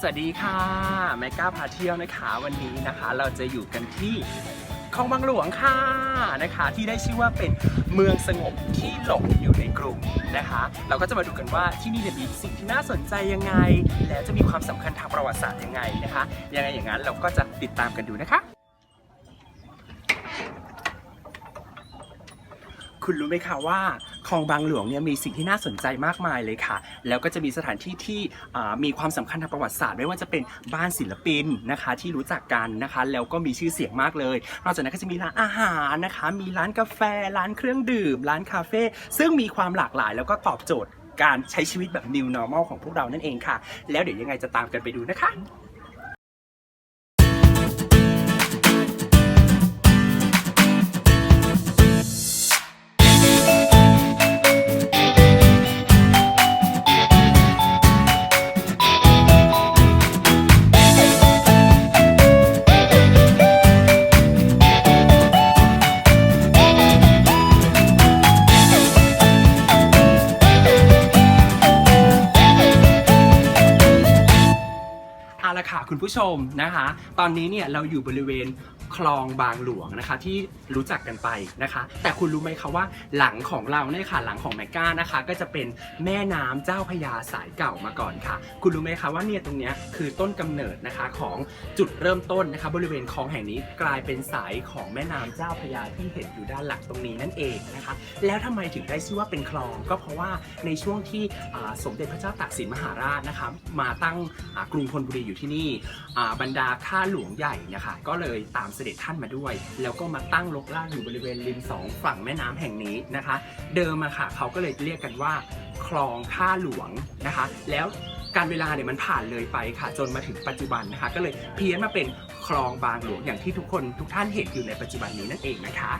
สวัสดีค่ะแมก้าพาเที่ยวนะคะวันนี้นะคะ เราจะอยู่กันที่คลองบางหลวงค่ะนะคะ ที่ได้ชื่อว่าเป็นเมืองสงบที่หลงอยู่ในกรุงนะคะ เราก็จะมาดูกันว่าที่นี่จะมีสิ่งที่น่าสนใจยังไง แล้วจะมีความสำคัญทางประวัติศาสตร์ยังไงนะคะยังไงอย่างนั้นเราก็จะติดตามกันดูนะคะ คุณรู้ไหมคะว่าคลองบางหลวงเนี่ยมีสิ่งที่น่าสนใจมากมายเลยค่ะ แล้วก็จะมีสถานที่ที่มีความสำคัญทางประวัติศาสตร์ไม่ว่าจะเป็นบ้านศิลปินนะคะที่รู้จักกันนะคะ แล้วก็มีชื่อเสียงมากเลย นอกจากนั้นก็จะมีร้านอาหารนะคะ มีร้านกาแฟ ร้านเครื่องดื่ม ร้านคาเฟ่ซึ่งมีความหลากหลาย แล้วก็ตอบโจทย์การใช้ชีวิตแบบ new normal ของพวกเรานั่นเองค่ะ แล้วเดี๋ยวยังไงจะตามกันไปดูนะคะ ค่ะคุณผู้ชมนะคะ ตอนนี้เนี่ยเราอยู่บริเวณคลองบางหลวงนะคะที่รู้จักกันไปนะคะ แต่คุณรู้ไหมคะว่าหลังของเราเนี่ยค่ะหลังของแมกกานะคะ ก็จะเป็นแม่น้ำเจ้าพยาสายเก่ามาก่อนค่ะ คุณรู้ไหมคะว่าเนี่ยตรงเนี้ยคือต้นกำเนิดนะคะของจุดเริ่มต้นนะคะ บริเวณคลองแห่งนี้กลายเป็นสายของแม่น้ำเจ้าพยาที่เห็นอยู่ด้านหลังตรงนี้นั่นเองนะคะ แล้วทำไมถึงได้ชื่อว่าเป็นคลอง ก็เพราะว่าในช่วงที่สมเด็จพระเจ้าตากสินมหาราชนะคะมาตั้งกรุงธนบุรีอยู่ที่นี่อ่บรรดาข้าหลวงใหญ่นะคะก็เลยตามเสด็จท่านมาด้วย แล้วก็มาตั้งลกลากอยู่บริเวณริมสองฝั่งแม่น้ำแห่งนี้นะคะ เดิมอะค่ะเขาก็เลยเรียกกันว่าคลองข้าหลวงนะคะ แล้วการเวลาเนี่ยมันผ่านเลยไปค่ะ จนมาถึงปัจจุบันนะคะ ก็เลยเพี้ยนมาเป็นคลองบางหลวงอย่างที่ทุกคนทุกท่านเห็นอยู่ในปัจจุบันนี้นั่นเองนะคะ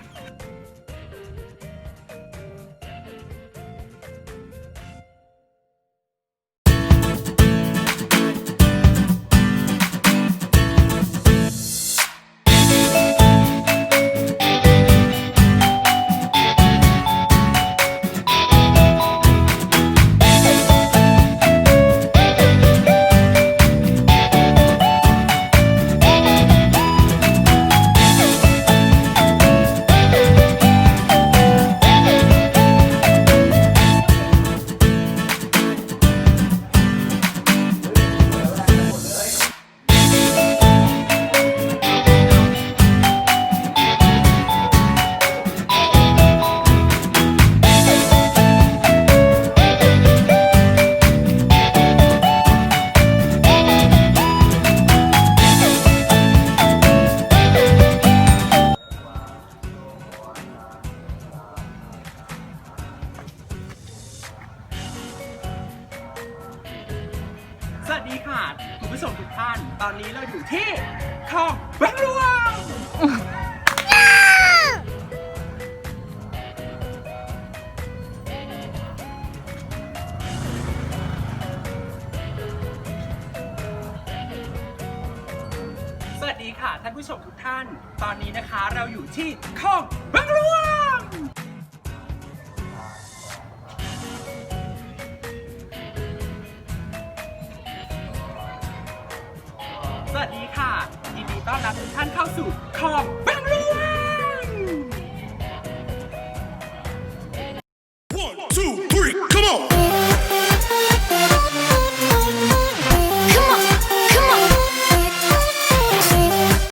สวัสดีค่ะคุณผู้ชมทุกท่าน ตอนนี้เราอยู่ที่คลองบางหลวงสวัสดีค่ะท่านผู้ชมทุกท่าน ตอนนี้นะคะเราอยู่ที่คลองบางหลวง สวัสดีค่ะยินดีต้อนรับทุกท่านเข้าสู่คอมบาง